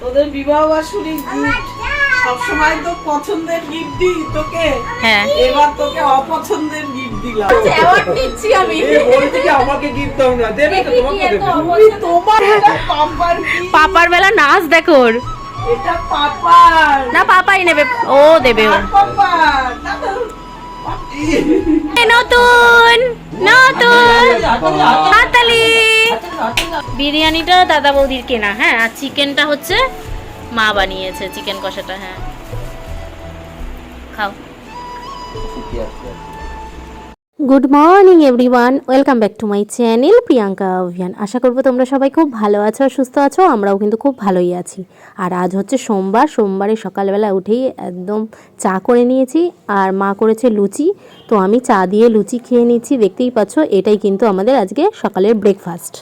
তোদের বিবাহ গিফট সবসময় তো পছন্দের গিফট দিই তোকে হ্যাঁ এবার তোকে অপছন্দের গিফট দিলাম অ্যাওয়ার্ড দিচ্ছি আমি বলছে কি আমাকে গিফট দাও না দেবে তো তোমাকে দেবে তুমি তোমার পাপার পাপার বেলা নাচ দেখো ওর। এটা পাপার না পাপাই নেবে ও দেবে ও পাপার নতুন নতুন হাতালি বিরিয়ানিটা দাদা বৌদির কেনা হ্যাঁ আর চিকেনটা হচ্ছে মা বানিয়েছে, চিকেন কষাটা হ্যাঁ। খাও। Good morning everyone welcome back to my channel Priyanka অভিয়ান আশা করব তোমরা সবাই খুব ভালো আছো আর সুস্থ আছো, আমরাও কিন্তু খুব ভালোই আছি। আর আজ হচ্ছে সোমবার, সোমবারে সকালবেলা উঠেই একদম চা করে নিয়েছি, আর মা করেছে লুচি। তো আমি চা দিয়ে লুচি খেয়ে নিচ্ছি, দেখতেই পাচ্ছ, এটাই কিন্তু আমাদের আজকে সকালের ব্রেকফাস্ট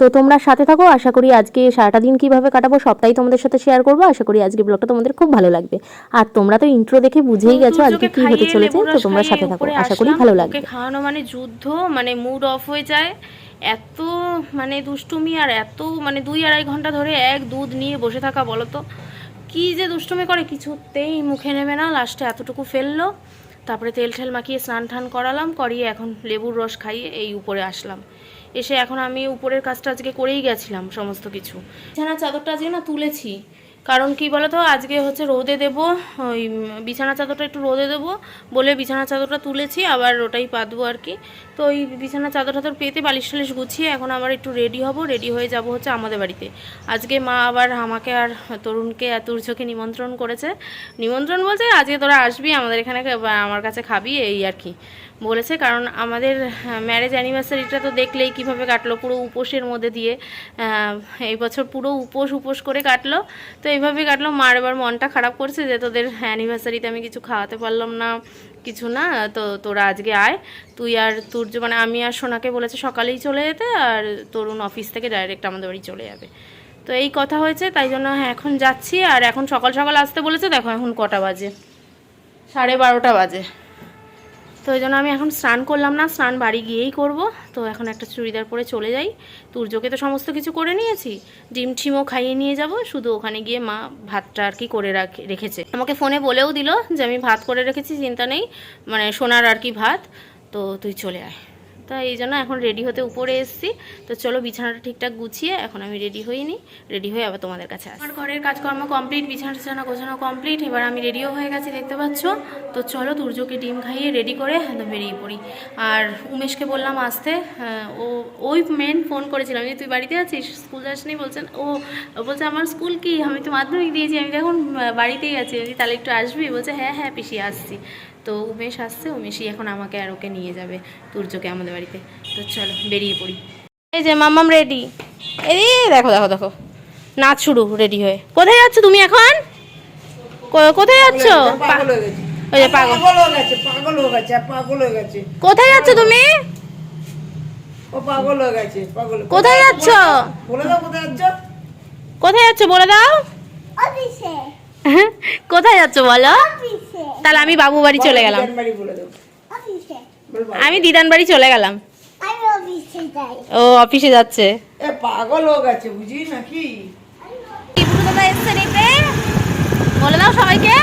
তো তোমরা সাথে থাকো আশা করি আজকে সারাটা দিন কীভাবে কাটাবো সবটাই তোমাদের সাথে শেয়ার করব। আশা করি আজকে ব্লগটা তোমাদের খুব ভালো লাগবে। আর তোমরা তো ইন্ট্রো দেখে বুঝেই গেছো আজকে কি হতে চলেছে তো তোমরা সাথে থাকো আশা করি ভালো লাগবে। খাওয়ানো মানে যুদ্ধ মানে মুড অফ হয়ে যায়। এত মানে দুষ্টুমি আর এত মানে দুই আড়াই ঘণ্টা ধরে এক দুধ নিয়ে বসে থাকা বলো তো কি যে দুষ্টুমি করে কিছুতেই মুখে নেবে না লাস্টে এতটুকু ফেলল। তারপরে তেল ঠেল মাখিয়ে স্নান টান করালাম করিয়ে এখন লেবুর রস খাইয়ে এই উপরে আসলাম। এসে এখন আমি উপরের কাজটা আজকে করেই গেছিলাম, সমস্ত কিছু। বিছানার চাদরটা আজকে না তুলেছি। কারণ কি বলতো, আজকে হচ্ছে রোদে দেব, ওই বিছানা চাদরটা একটু রোদে দেব, বলে বিছানা চাদরটা তুলেছি, আবার ওটাই পাতবো আর কি। তো ওই বিছানা চাদর টাদর পেতে বালিশ টালিশ গুছিয়ে এখন আবার একটু রেডি হব রেডি হয়ে যাব হচ্ছে আমাদের বাড়িতে। আজকে মা আবার আমাকে আর তরুণকে আর তুর্যকে নিমন্ত্রণ করেছে। নিমন্ত্রণ বলছে, আজকে তোরা আসবি, আমাদের এখানে আমার কাছে খাবি, এই আর কি। বলেছে, কারণ আমাদের ম্যারেজ অ্যানিভার্সারিটা তো দেখলেই কীভাবে কাটলো, পুরো উপোসের মধ্যে দিয়ে এই বছর পুরো উপোস উপোস করে কাটলো। তো এইভাবে কাটলো মার এবার মনটা খারাপ করছে যে তোদের অ্যানিভার্সারিতে আমি কিছু খাওয়াতে পারলাম না। কিছু না, তো তোরা আজকে আয়। তুই আর তোর মানে আমি আর সোনাকে বলেছে সকালেই চলে যেতে, আর তরুণ অফিস থেকে ডাইরেক্ট আমাদের বাড়ি চলে যাবে। তো এই কথা হয়েছে, তাই জন্য এখন যাচ্ছি, আর এখন সকাল সকাল আসতে বলেছে, দেখো এখন কটা বাজে? সাড়ে বারোটা বাজে। তো ওই জন্য আমি এখন স্নান করলাম না, স্নান বাড়ি গিয়েই করব। তো এখন একটা চুড়িদার পরে চলে যাই। তুর্যকে তো সমস্ত কিছু করে নিয়েছি। ডিম ঠিমও খাইয়ে নিয়ে যাব, শুধু ওখানে গিয়ে মা ভাতটা আর কি করে রাখে রেখেছে। আমাকে ফোনে বলেও দিল যে আমি ভাত করে রেখেছি, চিন্তা নেই। মানে সোনার আর কি ভাত। তো তুই চলে আয়। তা এই জন্য এখন রেডি হতে উপরে এসেছি। তো চলো বিছানাটা ঠিকঠাক গুছিয়ে এখন আমি রেডি হইনি রেডি হয়ে আবার তোমাদের কাছে আমার ঘরের কাজকর্ম কমপ্লিট বিছানা টিছানা গোছানো কমপ্লিট এবার আমি রেডিও হয়ে গেছি, দেখতে পাচ্ছ? তো চলো দুর্যোগকে ডিম খাইয়ে রেডি করে বেরিয়ে পড়ি। আর উমেশকে বললাম আসতে। ও, ওই মেন ফোন করেছিলাম যে, তুই বাড়িতে আছিস? স্কুল যাসনি? বলছেন, ও বলছে, আমার স্কুল কি? আমি তো মাধ্যমিক দিয়েছি। আমি তো এখন বাড়িতেই আছি। তাহলে একটু আসবি? বলছে হ্যাঁ হ্যাঁ পিসি, আসছি। তো উমেশ আসছে উমেশই এখন আমাকে আর ওকে নিয়ে যাবে তুর্যকে আমাদের বাড়িতে। তো চলো বেরিয়ে পড়ি। এই যে মাম্মাম রেডি। এই দেখো দেখো দেখো। নাচ শুরু রেডি হয়ে। কোথায় যাচ্ছ তুমি এখন? কোথায় যাচ্ছ? পাগল হয়ে গেছে। ওই যে পাগল। পাগল হয়ে গেছে পাগল হয়ে গেছে পাগল হয়ে গেছে। কোথায় যাচ্ছ তুমি? ও পাগল হয়ে গেছে পাগল। কোথায় যাচ্ছ? বলে দাও কোথায় যাচ্ছ? কোথায় যাচ্ছ? বলে দাও। কোথায় যাচ্ছ বলো? তাহলে আমি বাবু বাড়ি চলে গেলাম। আমি দিদান বাড়ি চলে গেলাম। ও অফিসে যাচ্ছে। পাগল হয়ে গেছে বুঝি নাকি? দাদা এসছে নিতে। বলে দাও সবাইকে।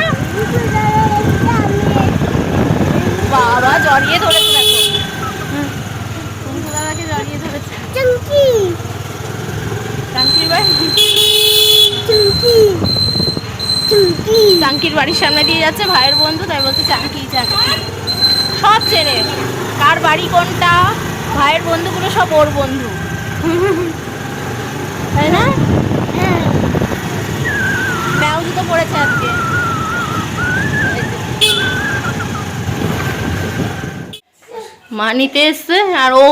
বাবা জড়িয়ে ধরেছে দেখো। দাদাকে জড়িয়ে ধরেছে। চাঙ্কির বাড়ির সামনে দিয়ে যাচ্ছে ভাইয়ের বন্ধু তাই বলছে চাঙ্কি চাঙ্কি। সব চেনে কার বাড়ি কোনটা? ভাইয়ের বন্ধুগুলো সব ওর বন্ধু। তাই না? ম্যাও জুতো পড়েছে আজকে। মা নিতে এসছে আর ও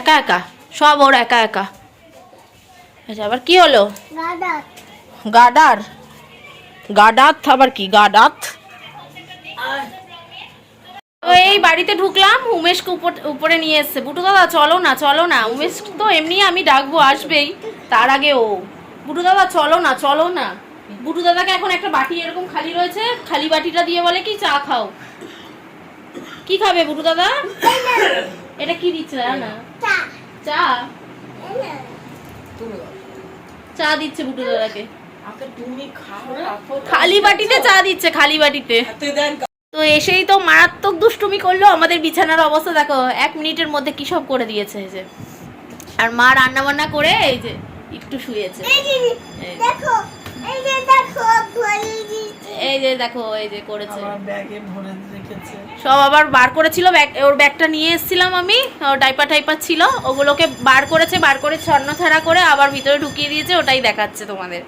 একা একা সব ওর একা একা। আচ্ছা আবার কি হলো? গাডার গাডাত আবার কি গাডাত? এই বাড়িতে ঢুকলাম উমেশকে উপর উপরে নিয়ে এসছে। বুটু দাদা চলো না চলো না। উমেশ তো এমনি আমি ডাকবো আসবেই। তার আগে ও। বুটু দাদা চলো না চলো না। বুটু দাদাকে এখন একটা বাটি এরকম খালি রয়েছে খালি বাটিটা দিয়ে বলে কি চা খাও। কি খাবে বুটু দাদা? এটা কি দিচ্ছে না? চা? চা দিচ্ছে বুটু দাদাকে। খালি বাটিতে চা দিচ্ছে খালি বাটিতে। তো এসেই তো মারাত্মক দুষ্টুমি করল আমাদের বিছানার অবস্থা দেখো এক মিনিটের মধ্যে কি সব করে দিয়েছে এই যে। আর মা রান্না বান্না করে এই যে একটু শুয়েছে। এই যে। দেখো এই যে দেখো ভরে দিয়েছি। এই যে দেখো এই যে করেছে। আমার ব্যাগে ভরে রেখেছে। সব আবার বার করেছিল ব্যাগ ওর ব্যাগটা নিয়ে এসেছিলাম আমি ওর ডাইপার টাইপার ছিল ওগুলোকে বার করেছে বার করে ছন্ন ছাড়া করে আবার ভিতরে ঢুকিয়ে দিয়েছে ওটাই দেখাচ্ছে তোমাদের।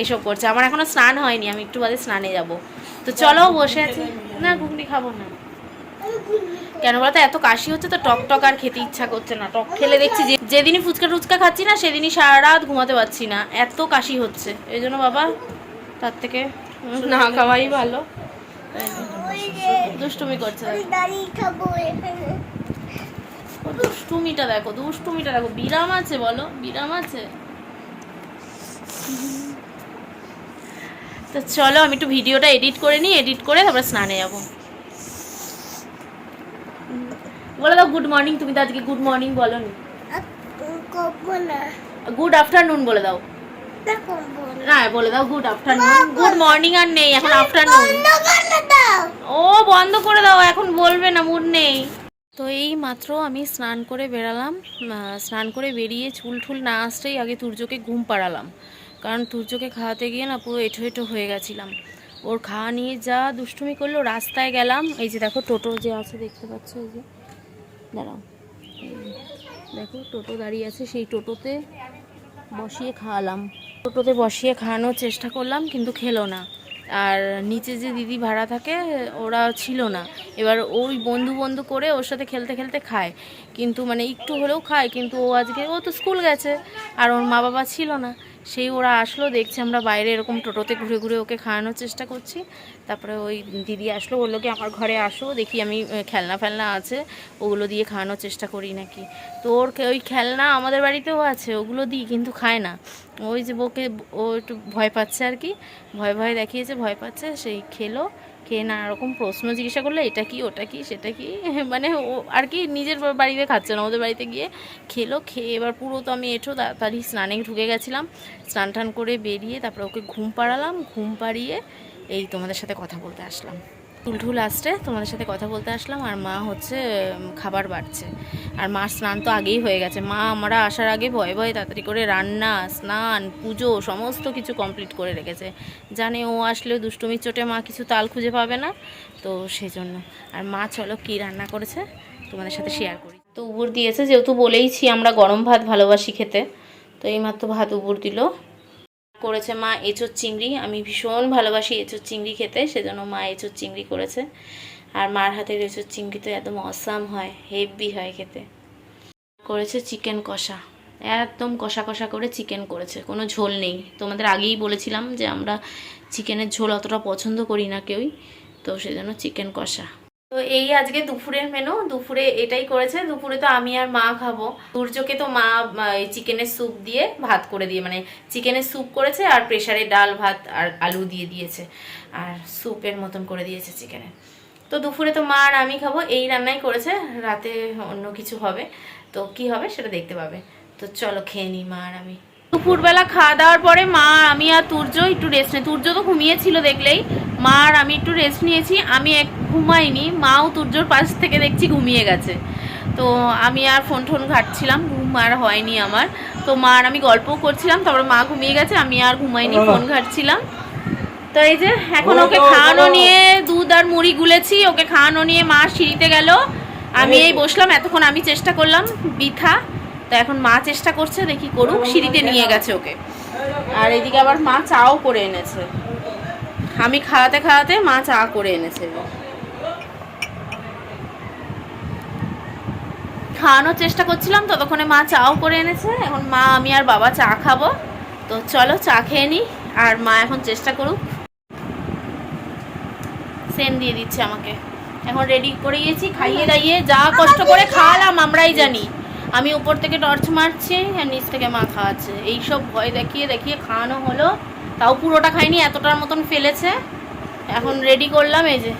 এইসব করছে। আমার এখনও স্নান হয়নি, আমি একটু বাদে স্নানে যাব। তো চলো বসে আছি। না, ঘুগনি খাব না। কেন বলতো, এত কাশি হচ্ছে তো টক টক আর খেতে ইচ্ছা করছে না। টক খেলে দেখছি যে, যেদিনই ফুচকা টুচকা খাচ্ছি না, সেদিনই সারা রাত ঘুমাতে পারছি না। এত কাশি হচ্ছে। এই জন্য বাবা, তার থেকে না খাওয়াই ভালো। দুষ্টুমি করছে দুষ্টুমিটা দেখো দুষ্টুমিটা দেখো। বিরাম আছে বলো, বিরাম আছে। তো চলো আমি একটু ভিডিওটা এডিট করে নিই এডিট করে তারপরে স্নানে যাব। বলে দাও গুড মর্নিং তুমি তো আজকে গুড মর্নিং বলো নি গুড আফটারনুন বলে দাও। না না বলে দাও গুড আফটারনুন গুড মর্নিং আর নেই এখন আফটারনুন ও বন্ধ করে দাও এখন বলবে না মুড নেই। তো এই মাত্র আমি স্নান করে বেরালাম স্নান করে বেরিয়ে চুল ঠুল না আসতেই আগে তুর্যকে ঘুম পাড়ালাম। কারণ তুর্যকে খাওয়াতে গিয়ে না পুরো এঁঠো এঁঠো হয়ে গেছিলাম। ওর খাওয়া নিয়ে যা দুষ্টুমি করল, রাস্তায় গেলাম। এই যে দেখো টোটো যে আছে, দেখতে পাচ্ছ এই যে। দাঁড়াও। দেখো টোটো দাঁড়িয়ে আছে, সেই টোটোতে বসিয়ে খাওয়ালাম। টোটোতে বসিয়ে খাওয়ানোর চেষ্টা করলাম, কিন্তু খেলো না। আর নিচে যে দিদি ভাড়া থাকে, ওরা ছিল না। এবার ওই বন্ধু বন্ধু করে ওর সাথে খেলতে খেলতে খায়। কিন্তু মানে একটু হলেও খায়, কিন্তু ও আজকে, ও তো স্কুল গেছে। আর ওর মা বাবা ছিল না। সেই ওরা আসলো, দেখছি আমরা বাইরে এরকম টোটোতে ঘুরে ঘুরে ওকে খাওয়ানোর চেষ্টা করছি। তারপরে ওই দিদি আসলো, বলল কি, আমার ঘরে আসো, দেখি আমি খেলনা ফেলনা আছে, ওগুলো দিয়ে খাওয়ানোর চেষ্টা করি নাকি। তো ওর ওই খেলনা আমাদের বাড়িতেও আছে, ওগুলো দিই, কিন্তু খায় না। ওই যে বউকে ও একটু ভয় পাচ্ছে আর কি, ভয় ভয় দেখিয়েছে, ভয় পাচ্ছে, সেই খেলো খেয়ে নানা রকম প্রশ্ন জিজ্ঞাসা করলে, এটা কি, ওটা কি, সেটা কি? মানে ও আর কি নিজের বাড়িতে খাচ্ছে না, ওদের বাড়িতে গিয়ে খেলো, খেয়ে এবার পুরো তো আমি এঠো তাড়াতাড়ি স্নানে ঢুকে গেছিলাম। স্নান টান করে বেরিয়ে তারপরে ওকে ঘুম পাড়ালাম, ঘুম পাড়িয়ে এই তোমাদের সাথে কথা বলতে আসলাম। টুলঠুল আসছে, তোমাদের সাথে কথা বলতে আসলাম, আর মা হচ্ছে খাবার বাড়ছে। আর মার স্নান তো আগেই হয়ে গেছে। মা আমরা আসার আগে ভয়ে ভয়ে তাড়াতাড়ি করে রান্না, স্নান, পুজো, সমস্ত কিছু কমপ্লিট করে রেখেছে। জানে ও আসলেও দুষ্টুমির চোটে মা কিছু তাল খুঁজে পাবে না, তো সেই জন্য আর মা, চলো কী রান্না করেছে? তোমাদের সাথে শেয়ার করি। তো উবুর দিয়েছে, যেহেতু বলেইছি আমরা গরম ভাত ভালোবাসি খেতে, তো এইমাত্র ভাত উবুর দিল। করেছে মা এঁচোর চিংড়ি। আমি ভীষণ ভালোবাসি এঁচোর চিংড়ি খেতে, সেজন্য মা এঁচোর চিংড়ি করেছে। আর মার হাতের এঁচোর চিংড়ি তো একদম অসাম হয় হেভি হয় খেতে। করেছে চিকেন কষা, একদম কষা কষা করে চিকেন করেছে, কোনো ঝোল নেই। তোমাদের আগেই বলেছিলাম যে আমরা চিকেনের ঝোল অতটা পছন্দ করি না কেউই, তো সেজন্য চিকেন কষা। তো এই আজকে দুপুরের মেনু দুপুরে এটাই করেছে। দুপুরে তো আমি আর মা খাব। সূর্যকে তো মা চিকেনের স্যুপ দিয়ে ভাত করে দিয়ে মানে চিকেনের স্যুপ করেছে আর প্রেসারে ডাল, ভাত আর আলু দিয়ে দিয়েছে। আর স্যুপের মতন করে দিয়েছে চিকেনের তো দুপুরে তো মা আর আমি খাব। এই রান্নাই করেছে। রাতে অন্য কিছু হবে। তো কি হবে সেটা দেখতে পাবে। তো চলো খেয়ে নিই মা আর আমি। দুপুরবেলা খাওয়া দাওয়ার পরে মা, আমি আর তুর্য একটু রেস্ট নিই। তুর্য তো ঘুমিয়েছিল দেখলেই। মা আর আমি একটু রেস্ট নিয়েছি আমি এক ঘুমাইনি মাও তুর্যর পাশ থেকে দেখছি ঘুমিয়ে গেছে। তো আমি আর ফোন টোন ঘাটছিলাম ঘুম আর হয়নি আমার। তো মা আর আমি গল্পও করছিলাম তারপরে মা ঘুমিয়ে গেছে আমি আর ঘুমাইনি ফোন ঘাটছিলাম। তো এই যে এখন ওকে খাওয়ানো নিয়ে দুধ আর মুড়ি গুলেছি ওকে খাওয়ানো নিয়ে মা সিঁড়িতে গেল। আমি এই বসলাম এতক্ষণ আমি চেষ্টা করলাম বৃথা। তো এখন মা চেষ্টা করছে দেখি করুক সিঁড়িতে নিয়ে গেছে ওকে। আর এদিকে আবার মা চাও করে এনেছে। আমি খাওয়াতে খাওয়াতে মা চা করে এনেছে। খাওয়ানোর চেষ্টা করছিলাম, ততক্ষণে মা চাও করে এনেছে। এখন মা, আমি আর বাবা চা খাব। তো চলো চা খেয়ে নিই আর মা এখন চেষ্টা করুক। সেন দিয়ে দিচ্ছে আমাকে। এখন রেডি করে গিয়েছি, খাইয়ে দাইয়ে যা কষ্ট করে খাওয়ালাম, আমরাই জানি। আমি উপর থেকে টর্চ মারছি, আর নিচ থেকে মা খাওয়াচ্ছে। এইসব ভয় দেখিয়ে দেখিয়ে খাওয়ানো হলো। তাও পুরোটা খাইনি এতটার মতন ফেলেছে। এখন রেডি করলাম এই যে।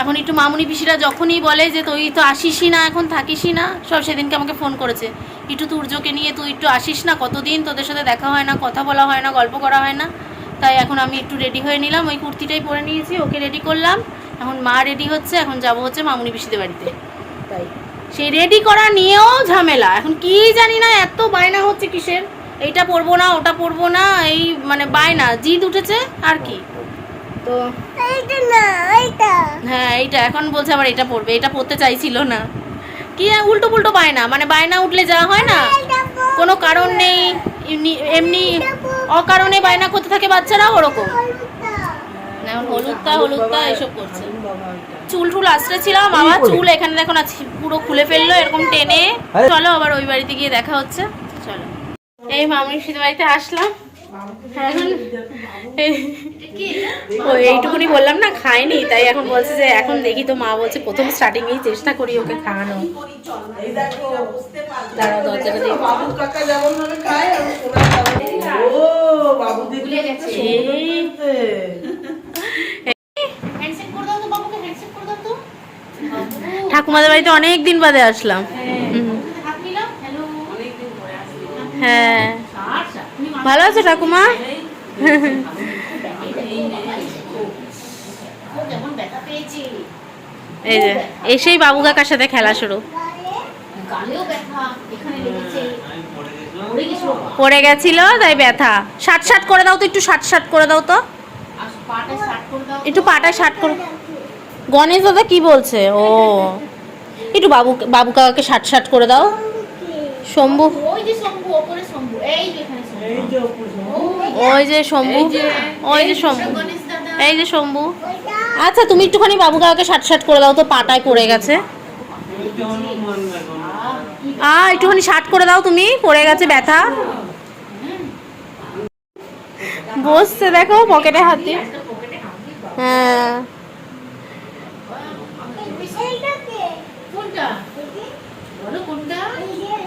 এখন একটু মামুনি পিসিরা যখনই বলে যে তুই তো আসিসই না এখন থাকিসই না সব সেদিনকে আমাকে ফোন করেছে। একটু তুর্যকে নিয়ে তুই একটু আসিস না কতদিন তোদের সাথে দেখা হয় না কথা বলা হয় না গল্প করা হয় না। তাই এখন আমি একটু রেডি হয়ে নিলাম ওই কুর্তিটাই পরে নিয়েছি ওকে রেডি করলাম। এখন মা রেডি হচ্ছে এখন যাব হচ্ছে মামুনি পিসিদের বাড়িতে। তাই। সেই রেডি করা নিয়েও ঝামেলা। এখন কি জানি না এত বায়না হচ্ছে কিসের? এইটা পরবো না ওটা পরবো না এই মানে বায়না জিদ উঠেছে আর কি? তো এইটা না এইটা। হ্যাঁ এইটা এখন বলছে আবার এটা পরবে এটা পড়তে চাইছিল না। কি উল্টো পুল্টো বায়না মানে বায়না উঠলে যা হয় না? কোনো কারণ নেই এমনি এমনি অকারণে বায়না করতে থাকে বাচ্চারা ওরকম। এখন হলুদটা হলুদটা এসব করছে। চুল টুল আসতেছিলাম আবার চুল এখানে দেখো না পুরো খুলে ফেলল এরকম টেনে। চলো আবার ওই বাড়িতে গিয়ে দেখা হচ্ছে। এই মামুনি শীত বাড়িতে আসলাম। ও এইটুকুনি বললাম না খাইনি তাই এখন বলছে যে এখন দেখি তো মা বলছে প্রথম স্টার্টিং এই চেষ্টা করি ওকে খাওয়ানো ঠাকুমাদের বাড়িতে অনেক দিন বাদে আসলাম। হুম। হ্যাঁ। ভালো আছো ঠাকুমা? এই যে, এসেই বাবু কাকার সাথে খেলা শুরু। পড়ে গেছিল, তাই ব্যথা। ষাট ষাট করে দাও তো, একটু ষাট ষাট করে দাও তো। একটু পাটা ষাট করে। গণেশ দাদা কি বলছে? ও। একটু বাবু বাবু কাকাকে ষাট ষাট করে দাও। শম্ভু। এই যে ওই যে শম্ভু ওই যে শম্ভু। এই যে শম্ভু। আচ্ছা তুমি একটুখানি বাবু কাকাকে ষাট ষাট করে দাও তো পাটায় পড়ে গেছে। আ একটুখানি ষাট করে দাও তুমি পড়ে গেছে ব্যথা। বসছে দেখো পকেটে হাত। দিয়ে হ্যাঁ কোনটা? কোনটা?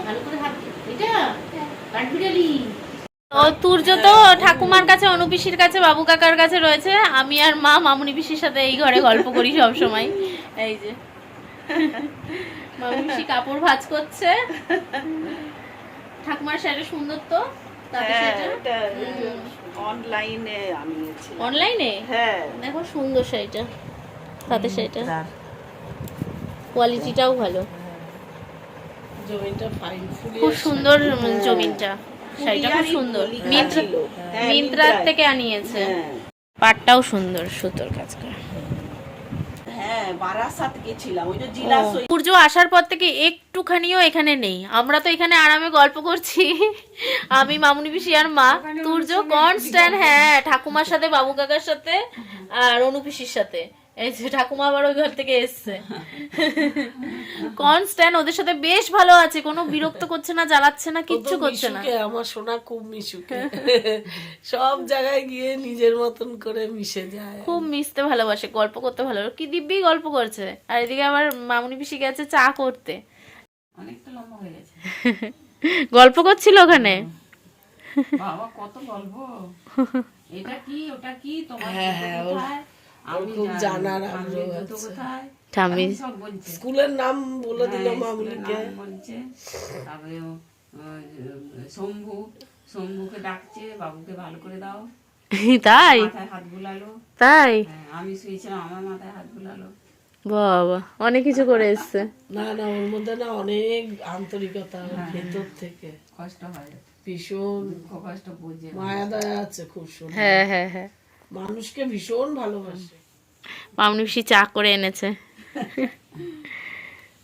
ভালো করে হাত এটা তুর্য তো ঠাকুমার কাছে অনুপিসির কাছে বাবু কাকার কাছে রয়েছে। আমি আর মা মামুনি পিসির সাথে এই ঘরে গল্প করি সব সময় এই যে। মামুনি পিসি কাপড় ভাঁজ করছে। ঠাকুমার শাড়ি সুন্দর তো তাতে অনলাইনে আনিয়েছি অনলাইনে হ্যাঁ। দেখো সুন্দর শাড়িটা তাতে শাড়িটা কোয়ালিটিটাও ভালো। খুব সুন্দর জমিনটা শাড়িটা খুব সুন্দর। হ্যাঁ, মিন্ত্রার থেকে আনিয়েছে। হ্যাঁ। পাটটাও সুন্দর সুতোর কাজ করা। হ্যাঁ সূর্য আসার পর থেকে একটুখানিও এখানে নেই। আমরা তো এখানে আরামে গল্প করছি। আমি মামুনি পিসি আর মা। সূর্য কনস্ট্যান্ট হ্যাঁ ঠাকুমার সাথে বাবু কাকার সাথে আর অনু পিসির সাথে। এই যে ঠাকুমা আবার ওই ঘর থেকে এসছে। কনস্ট্যান্ট ওদের সাথে বেশ ভালো আছে কোনো বিরক্ত করছে না জ্বালাচ্ছে না কিচ্ছু করছে না। আমার সোনা খুব মিশুকে। সব জায়গায় গিয়ে নিজের মতন করে মিশে যায়। খুব মিশতে ভালোবাসে গল্প করতে ভালো কি দিব্যি গল্প করছে। আর এদিকে আবার মামুনি পিসি গেছে চা করতে। অনেকটা লম্বা হয়ে গেছে। গল্প করছিল ওখানে? বাবা কত বলব এটা কি ওটা কি? তোমার হ্যাঁ, জুতো হ্যাঁ, ওর- কোথায় ওর আমি খুব জানার আগ্রহ আছে। কোথায়? ঠাম্মি? আমি সব বলছে। স্কুলের নাম বলে দিল হ্যাঁ, স্কুলের মামুনিকে নাম বলছে। তারপরে ও, ও, শম্ভু শম্ভুকে ডাকছে বাবুকে ভালো করে দাও। তাই? হাত বুলালো। তাই? হ্যাঁ, আমি শুয়েছিলাম আমার মাথায় হাত বুলালো। বাবা অনেক কিছু করে এসছে। না না ওর মধ্যে না অনেক আন্তরিকতা ভেতর থেকে। কষ্ট হয়। ভীষণ কষ্ট বুঝে। মায়া দয়া আছে খুব সুন্দর। হ্যাঁ হ্যাঁ হ্যাঁ। মানুষকে ভীষণ ভালোবাসে। মামনি চা করে এনেছে।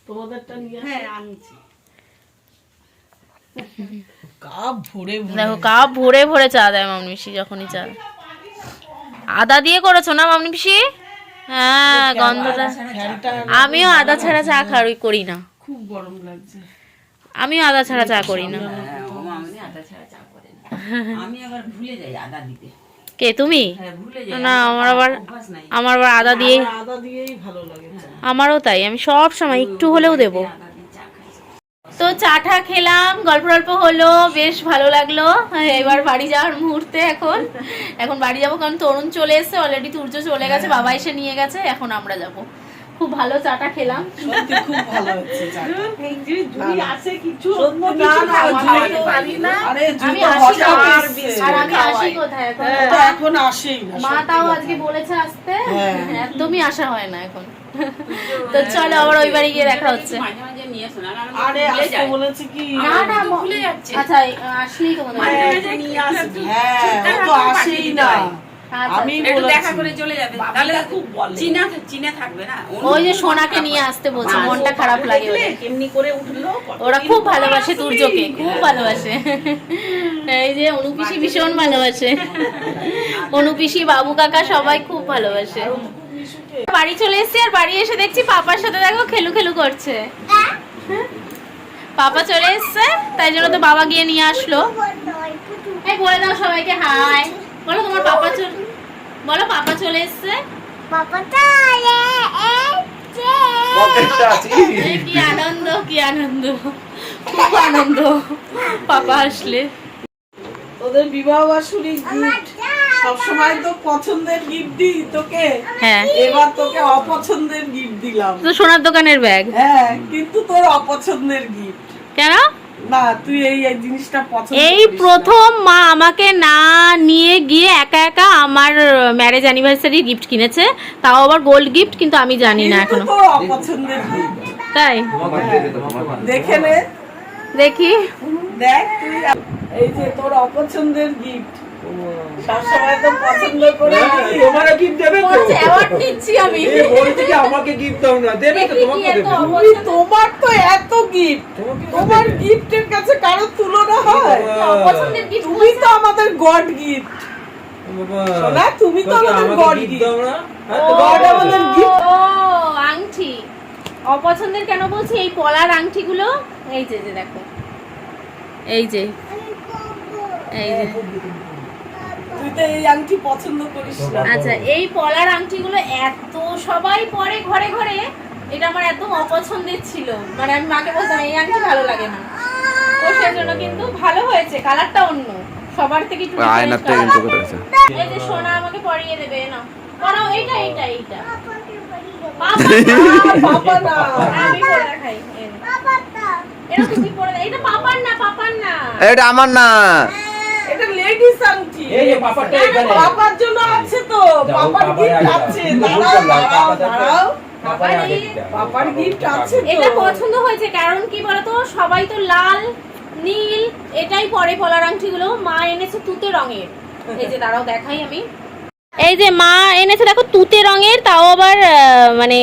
তোমাদেরটা নিয়ে হ্যাঁ আনছি। কাপ ভরে ভরে। দেখো কাপ ভরে ভরে চা দেয় মামনি পিসি যখনই চা। দেয়। আদা দিয়ে করেছ না মামনি পিসি হ্যাঁ গন্ধটা। আমিও আদা ছাড়া চা খাই করি না। খুব গরম লাগছে। আমিও আদা ছাড়া চা করি না। হ্যাঁ, ও মামনি আদা ছাড়া চা করে না। আমি আবার ভুলে যাই আদা দিতে। কে তুমি? হ্যাঁ না আমার আবার আমার আবার আদা দিয়েই চা। আমারও তাই আমি সব সময় একটু হলেও দেব। তো চাটা খেলাম গল্প গল্প হলো বেশ ভালো লাগল। এবার বাড়ি যাওয়ার মুহূর্তে এখন। এখন বাড়ি যাব কারণ তরুণ চলে এসে অলরেডি তুর্য চলে গেছে বাবা এসে নিয়ে গেছে এখন আমরা যাব। খুব ভালো চাটা খেলাম। সত্যি খুব ভালো হচ্ছে চাটা। জুড়ি আসে কিছু। না, না, খাওয়াতে পারি না। আরে আমি জুতো আসি হঠাৎ কোথায়? এসছে। আর আমি আসি কোথায় এখন তো এখন আসেই না মা তাও আজকে বলেছে আসতে। হ্যাঁ। একদমই আসা হয় না এখন। তো চলো আবার ওই বাড়ি গিয়ে দেখা হচ্ছে। মাঝে মাঝে নিয়ে আরে আসতে বলেছে কি? না না ভুলে যাচ্ছে। আচ্ছা আসলেই। মাঝে নিয়ে আসবি হ্যাঁ তো আসেই না। আমি দেখা করে চলে যাবে। তাহলে খুব বলে। চিনা থাকবে না। ওই যে সোনাকে নিয়ে আসতে বলছে মনটা খারাপ লাগে কেমনি করে উঠল ওরা খুব ভালোবাসে খুব ভালোবাসে। এই যে অনুপিসি ভীষণ ভালোবাসে। অনুপিসি বাবু কাকা সবাই খুব ভালোবাসে। বাড়ি চলে এসেছি আর বাড়ি এসে দেখছি পাপার সাথে দেখো খেলু খেলু করছে। পাপা চলে এসছে তাই জন্য তো বাবা গিয়ে নিয়ে আসলো। এই বলে দাও সবাইকে হাই। বলো তোমার পাপা চলে বলো পাপা চলে এসছে। বাবা কি আনন্দ কি আনন্দ। খুব আনন্দ। পাপা আসলে। তোদের বিবাহ বার্ষিকী গিফট সবসময় তো পছন্দের গিফট দিই তোকে। হ্যাঁ। এবার তোকে অপছন্দের গিফট দিলাম। তো সোনার দোকানের ব্যাগ হ্যাঁ কিন্তু তোর অপছন্দের গিফট কেন? না তুই এই এই জিনিসটা পছন্দ এই প্রথম মা আমাকে না নিয়ে গিয়ে একা একা আমার ম্যারেজ অ্যানিভার্সারি গিফট কিনেছে। তাও আবার গোল্ড গিফট কিন্তু আমি জানি না এখনও। অপছন্দের তাই? দেখে নে। দেখি। দেখ তুই এই যে তোর অপছন্দের গিফট তোমার তো অ্যাওয়ার্ড নিচ্ছি আমি এ বলছে কি আমাকে গিফট দাও না দেবে তো তোমাকে দেবে তোমার তো এত গিফট তোমার গিফটের কাছে কারও তুলনা হয় তুমি তো আমাদের গড গিফট সোনা, তুমি তো আমাদের? হ্যাঁ, আমাদের। আংটি অপছন্দের কেন বলছি এই পলার আংটিগুলো এই যে যে দেখো এই যে এই যে তুই তো এই আংটি পছন্দ করিস না। আচ্ছা এই পলার আংটিগুলো এত সবাই পরে ঘরে ঘরে এটা আমার একদম অপছন্দের ছিল। মানে আমি মাকে বলতাম এই আংটি ভালো লাগে না। তো সেজন্য কিন্তু ভালো হয়েছে কালারটা অন্য। সবার থেকে একটু different colour। এই যে সোনা আমাকে পরিয়ে দেবে না পরাও এইটা এইটা এইটা। বাবা না আমি পরে এটা তুমি পরে এটা পাপার না পাপার না। এটা আমার না। এটা লেডিস আংটি এই যে পাপারটা এখানে। পাপার জন্য আছে তো। পাপার গিফট আছে। দাঁড়াও দাঁড়াও পাপার দাঁড়াও। গিফট আছে তো। এটা পছন্দ হয়েছে কারণ কি বলতো? সবাই তো লাল নীল এটাই পরে পলার আংটিগুলো। মা এনেছে তুতে রঙের। এই যে দাঁড়াও দেখাই আমি। এই যে মা এনেছে দেখো তুতে রঙের তাও আবার মানে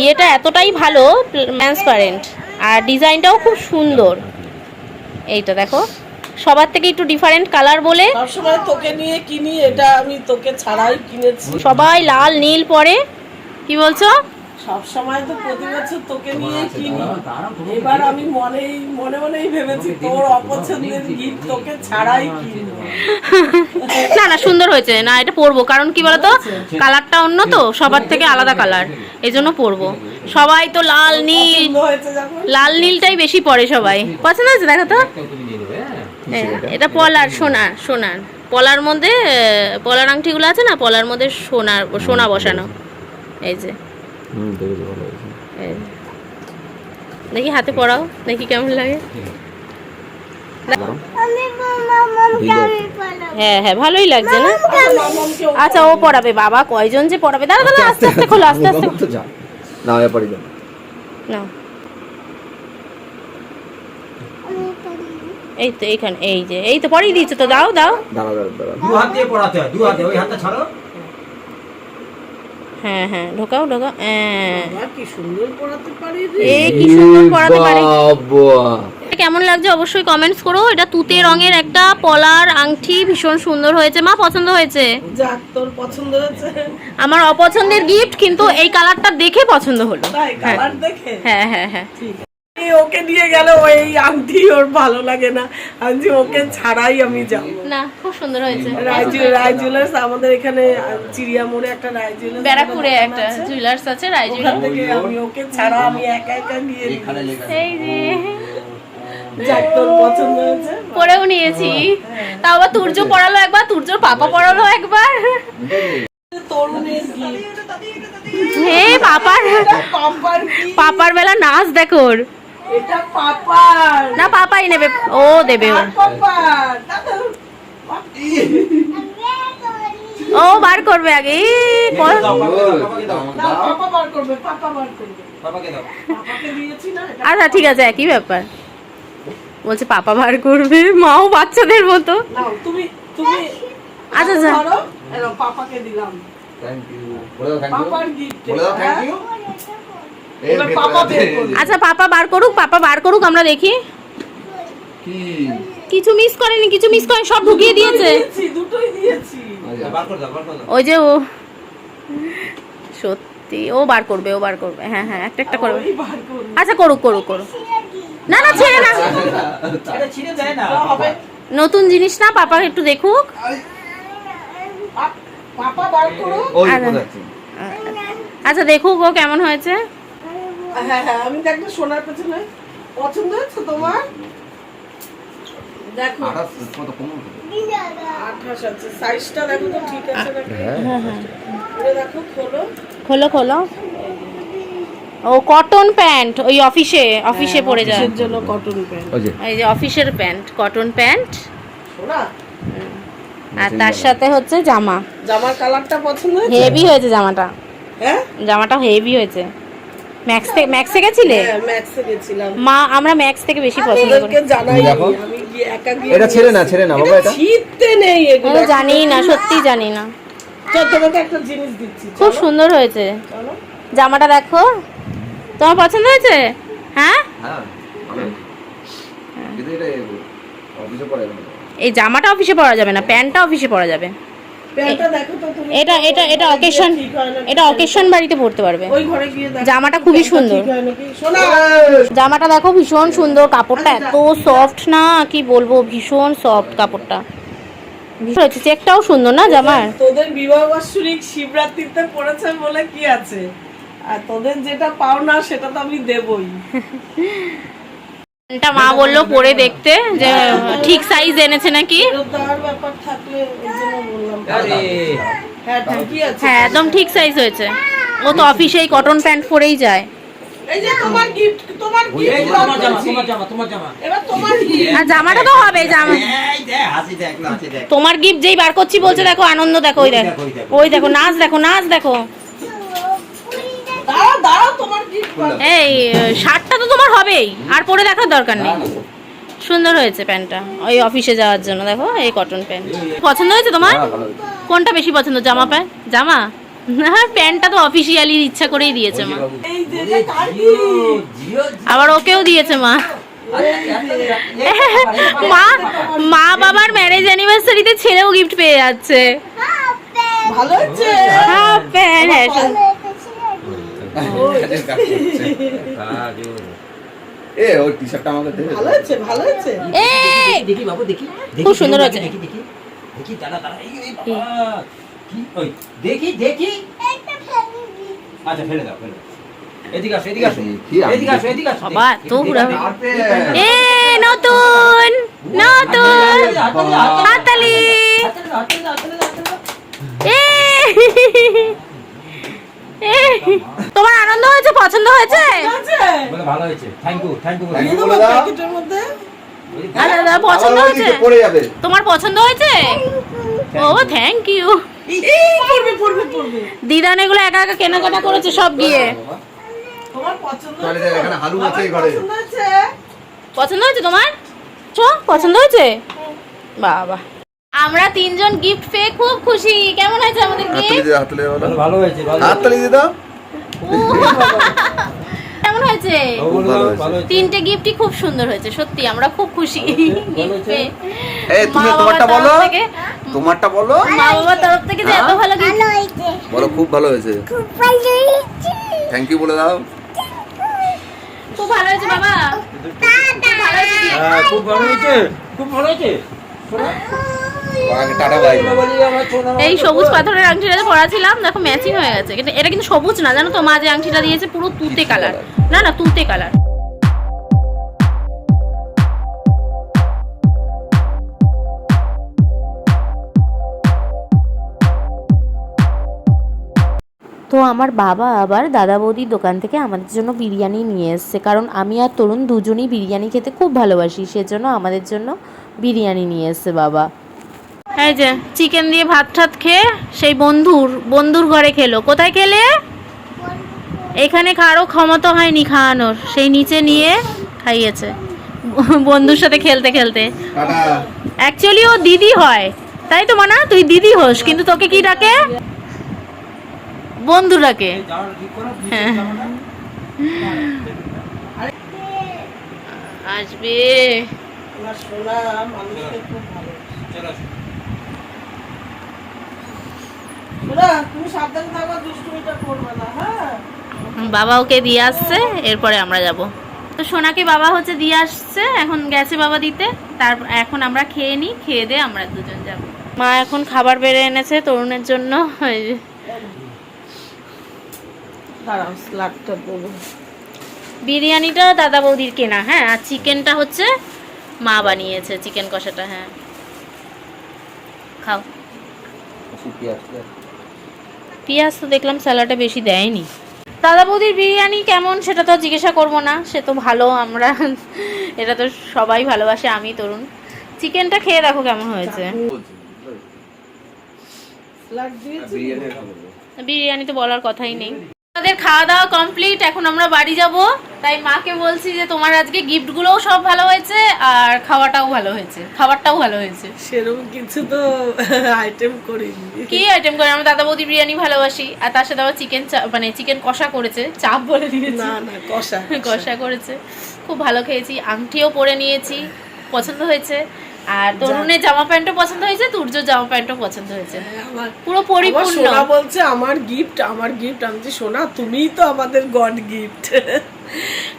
ইয়েটা এতটাই ভালো ট্রান্সপারেন্ট আর ডিজাইনটাও খুব সুন্দর। এইটা দেখো। সবার থেকে একটু ডিফারেন্ট কালার বলে। সবসময় তোকে নিয়ে কিনি এটা আমি তোকে ছাড়াই কিনেছি। সবাই লাল নীল পরে। কি বলছো? সবসময় তো প্রতি বছর তোকে নিয়ে কিনি। এবার আমি মনেই মনে মনেই ভেবেছি তোর অপছন্দের গিফট তোকে ছাড়াই কিনবো। না না সুন্দর হয়েছে। না এটা পরবো। কারণ কি বলতো? কালারটা অন্য তো। সবার থেকে আলাদা কালার এই জন্য পরবো। সবাই তো লাল নীল। লাল নীলটাই বেশি পরে সবাই। পছন্দ হয়েছে দেখো তো। নেবে, হ্যাঁ? এটা পলার সোনার সোনার পলার মধ্যে পলার আংটিগুলো আছে না? পলার মধ্যে সোনার সোনা বসানো। এই যে। দেখি হাতে পড়াও দেখি কেমন লাগে। হ্যাঁ হ্যাঁ ভালোই লাগছে না? আচ্ছা ও পড়াবে বাবা কয়জন যে পড়াবে? দাঁড়া দাঁড়া আস্তে আস্তে খোলো আস্তে আস্তে। না এপারি যা না আমি পারি এই তো এইখানে এই যে এই তো পরেই দিয়েছে তো দাও দাও। দাঁড়া দু হাত দিয়ে পড়াতে হয় দু হাতে ওই হাতটা ছাড়ো। হ্যাঁ হ্যাঁ ঢোকাও ঢোকাও হ্যাঁ। কি সুন্দর পড়াতে পারি এ কি সুন্দর পড়াতে পারে। এটা কেমন লাগছে অবশ্যই কমেন্টস করো। এটা তুতে রঙের একটা পলার আংটি ভীষণ সুন্দর হয়েছে। মা পছন্দ হয়েছে? যাক তোর পছন্দ হয়েছে। আমার অপছন্দের গিফট কিন্তু এই কালারটা দেখে পছন্দ হলো। তাই কালার দেখে? হ্যাঁ হ্যাঁ হ্যাঁ। এই ওকে নিয়ে গেল ওই আংটি ওর ভালো লাগে না। আমি ওকে ছাড়াই আমি যাব। না খুব সুন্দর হয়েছে। রায়জু রায় জুয়েলার্স আমাদের এখানে চিড়িয়া মোড়ে একটা রায় জুয়েলার্স ব্যারাকপুরে একটা জুয়েলার্স আছে ওখান থেকে আমি ওকে ছাড়া আমি একা একা নিয়ে। এই যে। পছন্দ হয়েছে? পরেও নিয়েছি। তাও আবার তুর্য পড়ালো একবার তুর্যর পাপা পড়ালো একবার। হে পাপার পাপার বেলা নাচ দেখো ওর। এটা পাপার। না পাপাই নেবে। ও দেবে দাদা, ও বার করবে আগে। ই, ক- দাও, পাপাকে দাও, পাপাকে দাও। দাও, পাপা বার করবে পাপা বার করবে। পাপাকে দাও। পাপাকে দিয়েছি না এটা আচ্ছা ঠিক আছে একই ব্যাপার। বলছে পাপা বার করবে মাও বাচ্চাদের মতো। তুমি তুমি আচ্ছা আচ্ছা। পাপাকে দিলাম। থ্যাংক ইউ বলে দাও থ্যাংক ইউ বলে দাও থ্যাংক ইউ এবার পাপা বের করবে। আচ্ছা পাপা বার করুক পাপা বার করুক আমরা দেখি। কি? কিছু মিস করেনি কিছু মিস করেনি সব ঢুকিয়ে দিয়েছে। দুটোই দিয়েছি। আচ্ছা। ওই যে ও। সত্যি ও বার করবে ও বার করবে। হ্যাঁ হ্যাঁ একটা একটা করবে। আচ্ছা করুক করুক করুক। না না ছেড়ে না। নতুন জিনিস না পাপা একটু দেখুক। বোঝাচ্ছি আচ্ছা দেখুক ও কেমন হয়েছে। হ্যাঁ হ্যাঁ আমি দেখব সোনার পেছনে। পছন্দ হয়েছে তোমার? দেখো। আঠাশ কত কমন আঠাশ আছে সাইজটা দেখো তো ঠিক আছে নাকি? হ্যাঁ এটা দেখো খোলো। খোলো খোলো। ও কটন প্যান্ট ওই অফিসে অফিসে পরে যায়। জন্য কটন প্যান্ট এই যে অফিসের প্যান্ট কটন প্যান্ট আর তার সাথে হচ্ছে জামা। জামার কালারটা পছন্দ হেভি হয়েছে জামাটা। হ্যাঁ? জামাটা হেভি হয়েছে। ম্যাক্স থেকে ম্যাক্সে গেছিলে? হ্যাঁ ম্যাক্সে গেছিলাম। মা আমরা ম্যাক্স থেকে বেশি পছন্দ করি। জানাই দেখো। এটা ছেড়ে না ছেড়ে না বাবা এটা নেই এগুলো। জানি না সত্যি জানি না। চল তোমাকে একটা জিনিস দিচ্ছি খুব সুন্দর হয়েছে। জামাটা দেখো। তোমার পছন্দ হয়েছে? হ্যাঁ? হ্যাঁ না। এই জামাটা অফিসে পরা যাবে না প্যান্টটা অফিসে পরা যাবে। এটা এটা এটা অকেশন? এটা অকেশন বাড়িতে পড়তে পারবে। জামাটা খুবই সুন্দর। জামাটা দেখো ভীষণ সুন্দর কাপড়টা এত সফট না কি বলব ভীষণ সফট কাপড়টা। চেকটাও সুন্দর না জামার? তোদের বিবাহ বার্ষিক শিবরাত্রিতে পড়েছে বলে কি আছে? আর তোদের যেটা পাও না সেটা তো আমি দেবই। প্যান্টটা মা বলল পরে দেখতে যে ঠিক সাইজ এনেছে নাকি হ্যাঁ হ্যাঁ একদম ঠিক সাইজ হয়েছে ও তো অফিসেই কটন প্যান্ট পরেই যায় তোমার গিফট তোমার এই গিফট তোমার জামা, তোমার জামা, তোমার জামা। এবার তোমার gift। আর জামাটা তো হবে জামা এই দেখ, হাসি দেখ, হাসি দেখ। তোমার গিফট যেই বার করছি বলছে দেখো আনন্দ দেখো ওই দেখো। ওই দেখো নাচ দেখো নাচ দেখো এই শার্টটা তো তোমার হবেই আর পরে দেখার দরকার নেই। সুন্দর হয়েছে প্যান্টটা ওই অফিসে যাওয়ার জন্য দেখো এই কটন প্যান্ট পছন্দ হয়েছে তোমার? হ্যাঁ। কোনটা বেশি পছন্দ জামা প্যান্ট জামা? না প্যান্টটা তো অফিসিয়ালি ইচ্ছা করেই দিয়েছে মা। আবার ওকেও দিয়েছে মা। মা মা বাবার ম্যারেজ অ্যানিভার্সারিতে ছেলেও গিফট পেয়ে যাচ্ছে। ভালো হচ্ছে হাফ প্যান্ট হ্যাঁ। হ্যাঁ। এ ওই টি শার্টটা আমাকে দে ভালো হচ্ছে ভালো হচ্ছে এই দেখি বাবু দেখি খুব সুন্দর হয়েছে। দেখি দেখি দেখি দাঁড়া দাঁড়া এই, এই বাবা, কি ওই দেখি দেখি আচ্ছা ফেলে দাও ফেলে। এদিকে আসো এদিকে আসো এদিকে আসো এদিকে আসো বাবা, তো পুরা-। এ নতুন নতুন হাততালি, হাততালি, হাততালি। এ এ, তোমার আনন্দ হয়েছে? পছন্দ হয়েছে? বলে ভালো হয়েছে। Thank you thank you Thank you. দিয়ে দেবো বলে দাও। প্যাকেটের মধ্যে দাদা, পছন্দ হয়েছে? দিকে পড়ে যাবে। তোমার পছন্দ হয়েছে? ও থ্যাংক ইউ দিদান এগুলো একা একা কেনাকাটা করেছে সব গিয়ে। হয়েছে? পছন্দ হয়েছে তোমার? চ পছন্দ হয়েছে? বাবা। আমরা তিনজন গিফট পেয়ে খুব খুশি। কেমন হয়েছে আমাদের গিফট দিয়ে হাততালি দিয়ে বলো। ভালো হয়েছে ভালো হাততালি দিয়ে দাও। কেমন হয়েছে? ভালো ভালো হয়েছে। ভালো তিনটে গিফটই খুব সুন্দর হয়েছে সত্যি আমরা খুব খুশি। এই তুমি তোমারটা বলো। তোমারটা বলো। মা বাবার তরফ থেকে যে এত ভালো গিফট বলো খুব ভালো হয়েছে। খুব ভালো হয়েছে। থ্যাংক ইউ বলে দাও। খুব ভালো হয়েছে বাবা। খুব ভালো হয়েছে gift। হ্যাঁ খুব ভালো হয়েছে। এই সবুজ পাথরের আংটিটা পরা ছিলাম দেখো ম্যাচিং হয়ে গেছে। এটা কিন্তু সবুজ না, জানো তো? মা যে আংটিটা দিয়েছে পুরো তুতে কালার না না, তুতে কালার তো আমার বাবা আবার দাদা বৌদির দোকান থেকে আমাদের জন্য বিরিয়ানি নিয়ে এসছে। কারণ আমি আর তরুণ দুজনেই বিরিয়ানি খেতে খুব ভালোবাসি, সেজন্য আমাদের জন্য বিরিয়ানি নিয়ে এসছে বাবা। এই যে চিকেন দিয়ে ভাত ঠাত খেয়ে সেই বন্ধুর বন্ধুর ঘরে খেলো। কোথায় খেলে? এখানে কারও ক্ষমতা হয়নি খাওয়ানোর। সেই নিচে নিয়ে খাইয়েছে। বন্ধুর সাথে খেলতে খেলতে। অ্যাকচুয়ালি ও দিদি হয়। তাই তো মানা তুই দিদি হোস কিন্তু তোকে কি ডাকে? বন্ধু ডাকে। হ্যাঁ। আসবে আমার সোনা মানুষকে খুব ভালো চলো সোনা তুমি সাবধানে থাকো দুষ্টুমিটা করবে না হ্যাঁ বাবা ওকে দিয়ে আসছে এরপরে আমরা যাব। তো সোনাকে বাবা হচ্ছে দিয়ে আসছে এখন গেছে বাবা দিতে তার এখন আমরা খেয়ে নিই খেয়ে দিয়ে আমরা দুজন যাব। মা এখন খাবার বেড়ে এনেছে তরুণের জন্য বিরিয়ানিটা দাদা বৌদির কেনা হ্যাঁ আর চিকেনটা হচ্ছে মা বানিয়েছে চিকেন কষাটা হ্যাঁ। খাও। পেঁয়াজ তো দেখলাম স্যালাডে বেশি দেয়নি। দাদা বৌদির বিরিয়ানি কেমন সেটা তো জিজ্ঞাসা করব না সে তো ভালো আমরা এটা তো সবাই ভালোবাসে আমি তরুণ। চিকেনটা খেয়ে দেখো কেমন হয়েছে। বিরিয়ানি তো বলার কথাই নেই। আমাদের খাওয়া দাওয়া কমপ্লিট এখন আমরা বাড়ি যাব। তাই মাকে বলছি যে তোমার আজকে গিফটগুলোও সব ভালো হয়েছে আর খাওয়াটাও ভালো হয়েছে। খাবারটাও ভালো হয়েছে। সেরকম কিছু তো আইটেম করিনি। কি আইটেম করে? আমরা দাদা বৌদি বিরিয়ানি ভালোবাসি আর তার সাথে আবার চিকেন মানে চিকেন কষা করেছে চাপ বলে দিয়েছি। না না কষা। কষা করেছে। খুব ভালো খেয়েছি আংটিও পরে নিয়েছি পছন্দ হয়েছে। আর তরুণের জামা প্যান্টও পছন্দ হয়েছে তুর্য জামা প্যান্টও পছন্দ হয়েছে। পুরো পরিপূর্ণ। সোনা বলছে আমার গিফট আমার গিফট আমি বলছি, সোনা তুমিই তো আমাদের গড গিফট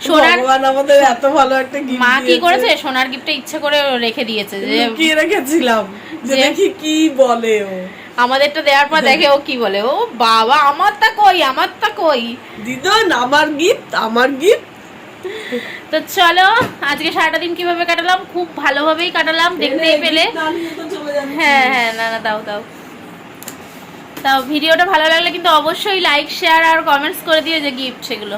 সোনার- আমাদের এত ভালো একটা গিফট মা কি করেছে? সোনার গিফটে ইচ্ছে করে রেখে দিয়েছে যে লুকিয়ে রেখেছিলাম যে যে- দেখি কি বলে ও। আমাদেরটা দেওয়ার পর দেখে ও কি বলে? ও বাবা আমারটা কই? আমারটা কই? দিদন আমার গিফট আমার গিফট তো চলো আজকে সারাটা দিন কীভাবে কাটালাম? খুব ভালোভাবেই কাটালাম দেখতেই পেলে। হ্যাঁ হ্যাঁ না না দাও দাও। তাও ভিডিওটা ভালো লাগলে কিন্তু অবশ্যই লাইক শেয়ার আর কমেন্টস করে দিও যে গিফট সেগুলো।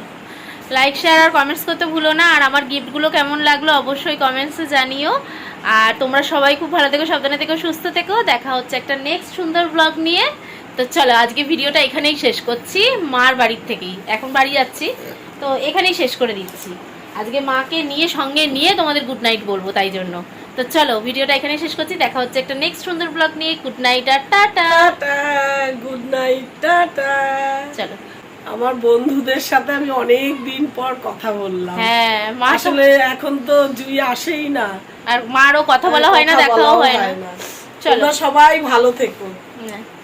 লাইক শেয়ার আর কমেন্টস করতে ভুলো না আর আমার গিফটগুলো কেমন লাগল অবশ্যই কমেন্টসে জানিও। আর তোমরা সবাই খুব ভালো থেকো সাবধানে থেকো সুস্থ থেকো। দেখা হচ্ছে একটা নেক্সট সুন্দর ব্লগ নিয়ে। তো চলো আজকে ভিডিওটা এখানেই শেষ করছি মার বাড়ির থেকেই। এখন বাড়ি যাচ্ছি। তো এখানেই শেষ করে দিচ্ছি। আজকে মাকে নিয়ে সঙ্গে নিয়ে তোমাদের গুড নাইট বলব তাই জন্য। তো চলো ভিডিওটা এখানে শেষ করছি। দেখা হচ্ছে একটা নেক্সট সুন্দর ব্লগ নিয়ে। গুড নাইট আর টাটা! Good night tata! চলো। আমার বন্ধুদের সাথে আমি অনেক দিন পর কথা বললাম। হ্যাঁ মা আসলে এখন তো জুই আসেই না। আর মারও কথা বলা হয় না দেখাও হয় না। চলো। সবাই ভালো থেকো।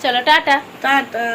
চলো টাটা। টাটা।